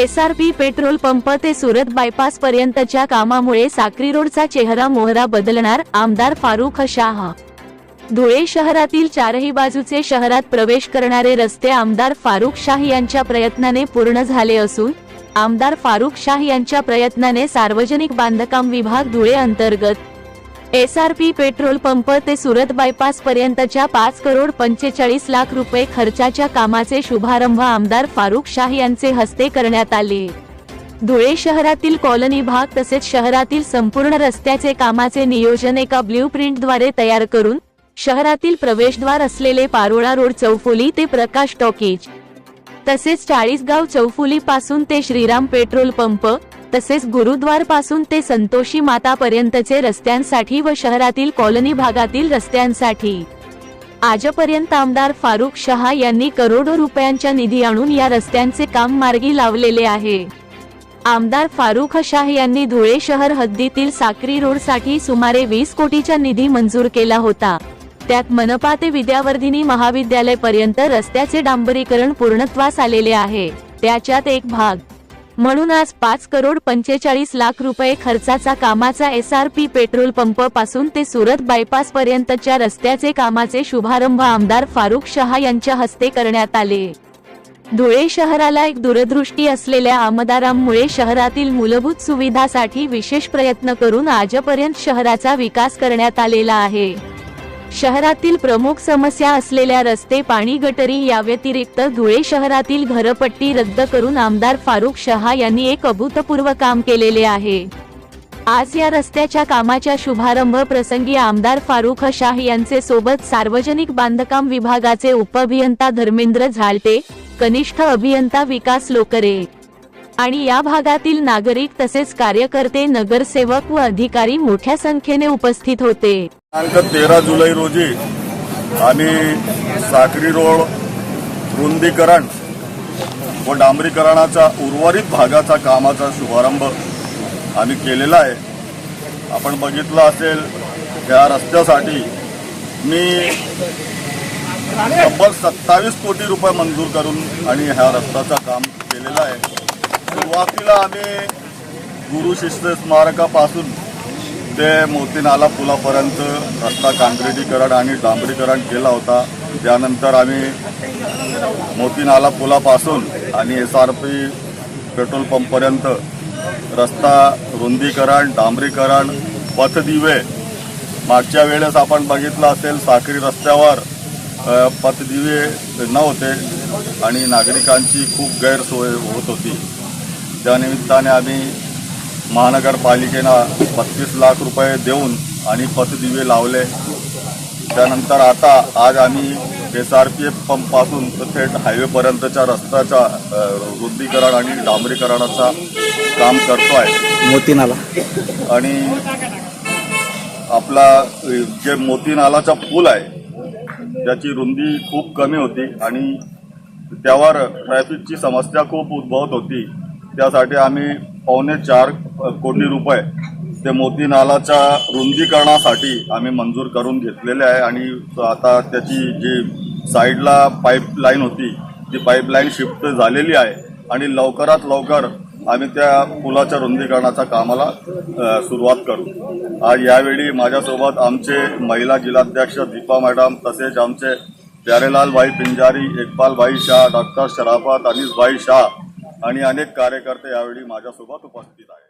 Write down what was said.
SRP petrol pump ते Surat bypass पर्यंतच्या कामामुळे साक्री रोडचा चेहरा मोहरा बदलणार आमदार फारुख शाह. धुळे शहरातील चारही बाजूचे शहरात प्रवेश करणारे रस्ते आमदार फारुख शाह यांच्या प्रयत्नाने पूर्ण झाले असून आमदार फारुख शाह यांच्या प्रयत्नाने सार्वजनिक बांधकाम विभाग धुळे अंतर्गत एसआरपी पेट्रोल पंप ते सुरत बायपास पर्यंतच्या पाच करोड पंचेचाळीस लाख रुपये खर्चाच्या कामाचे शुभारंभ आमदार फारुख शाह यांचे हस्ते करण्यात आले. धुळे शहरातील कॉलनी भाग तसेच शहरातील संपूर्ण रस्त्याचे कामाचे नियोजन एका ब्ल्यू प्रिंटद्वारे तयार करून शहरातील प्रवेशद्वार असलेले पारोळा रोड चौफुली ते प्रकाश टॉकीज. तसेच चाळीसगाव चौफुली पासून ते श्रीराम पेट्रोल पंप तसेच गुरुद्वारपासून ते संतोषी मातापर्यंतचे रस्त्यांसाठी व शहरातील कॉलनी भागातील रस्त्यांसाठी. आजपर्यंत आमदार फारुख शहा यांनी करोडो रुपयांच्या निधी आणून या रस्त्यांचे काम मार्गी लावलेले आहे. आमदार फारुख शाह यांनी धुळे शहर हद्दीतील साक्री रोडसाठी सुमारे वीस कोटीचा निधी मंजूर केला होता. त्यात मनपा ते विद्यावर्धिनी महाविद्यालय पर्यंत रस्त्याचे डांबरीकरण पूर्णत्वास आलेले आहे. त्याच्यात एक भाग म्हणून आज पाच करोड पंचेचाळीस लाख रुपये खर्चाचा कामाचा एस आर पी पेट्रोल पंपपासून ते सुरत बायपास पर्यंतच्या रस्त्याचे कामाचे शुभारंभ आमदार फारुख शहा यांच्या हस्ते करण्यात आले. धुळे शहराला एक दूरदृष्टी असलेल्या आमदारांमुळे शहरातील मूलभूत सुविधासाठी विशेष प्रयत्न करून आजपर्यंत शहराचा विकास करण्यात आलेला आहे. शहरातील प्रमुख समस्या असलेल्या रस्ते पाणी गटरी या व्यतिरिक्त धुळे शहरातील घरपट्टी रद्द करून आमदार फारुख शहा यांनी एक अभूतपूर्व काम केलेले आहे. आज या रस्त्याच्या कामाच्या शुभारंभ प्रसंगी आमदार फारुख शाह यांचे सोबत सार्वजनिक बांधकाम विभागाचे उपअभियंता धर्मेंद्र झालटे कनिष्ठ अभियंता विकास लोकरे आणि या भागातील नागरिक तसेच कार्यकर्ते नगरसेवक व अधिकारी मोठ्या संख्येने उपस्थित होते. दिनांक तेरा जुलै रोजी आम्ही साखरी रोड रुंदीकरण व डांबरीकरणाचा उर्वरित भागाचा कामाचा शुभारंभ आम्ही केलेला आहे. आपण बघितलं असेल या रस्त्यासाठी मी तब्बल सत्तावीस कोटी रुपये मंजूर करून आणि ह्या रस्त्याचं काम केलेलं आहे. सुरुवातीला आम्ही गुरु शिष्य स्मारकापासून ते मोतीनाला पुलापर्यंत रस्ता काँक्रिटीकरण आणि डांबरीकरण केला होता. त्यानंतर आम्ही मोतीनाला पुलापासून आणि एस आर पी पेट्रोल पंपपर्यंत रस्ता रुंदीकरण डांबरीकरण पथदिवे. मागच्या वेळेस आपण बघितलं असेल साखरी रस्त्यावर पथदिवे नव्हते आणि नागरिकांची खूप गैरसोय होत होती. त्यानिमित्ताने आम्ही महानगरपालिकेनं बत्तीस लाख रुपये देऊन आणि पथदिवे लावले. त्यानंतर आता आज आम्ही एस आर पी एफ पंपपासून तर थेट हायवेपर्यंतच्या रस्त्याचा अ, रुंदीकरण आणि डांबरीकरणाचा काम करतो आहे मोती नाला आणि आपला जे मोती नालाचा पूल आहे त्याची रुंदी खूप कमी होती आणि त्यावर ट्रॅफिकची समस्या खूप उद्भवत होती. त्यासाठी आम्ही पावणे चार कोटी रुपये ते मोती नालाच्या रुंदीकरणासाठी आम्ही मंजूर करून घेतलेले आहे. आणि आता त्याची जी साईडला पाईपलाईन होती ती पाईपलाईन शिफ्ट झालेली आहे. आणि लवकरात लवकर आम्ही त्या पुलाच्या रुंदीकरणाच्या कामाला सुरुवात करू. आज यावेळी माझ्यासोबत आमचे महिला जिल्हाध्यक्ष दीपा मॅडम तसेच आमचे प्यारेलाल भाई पिंजारी इकबाल भाई शाह डॉक्टर शराफत अनिस भाई शाह आणि अनेक कार्यकर्ते यावेळी माझ्यासोबत उपस्थित आहेत.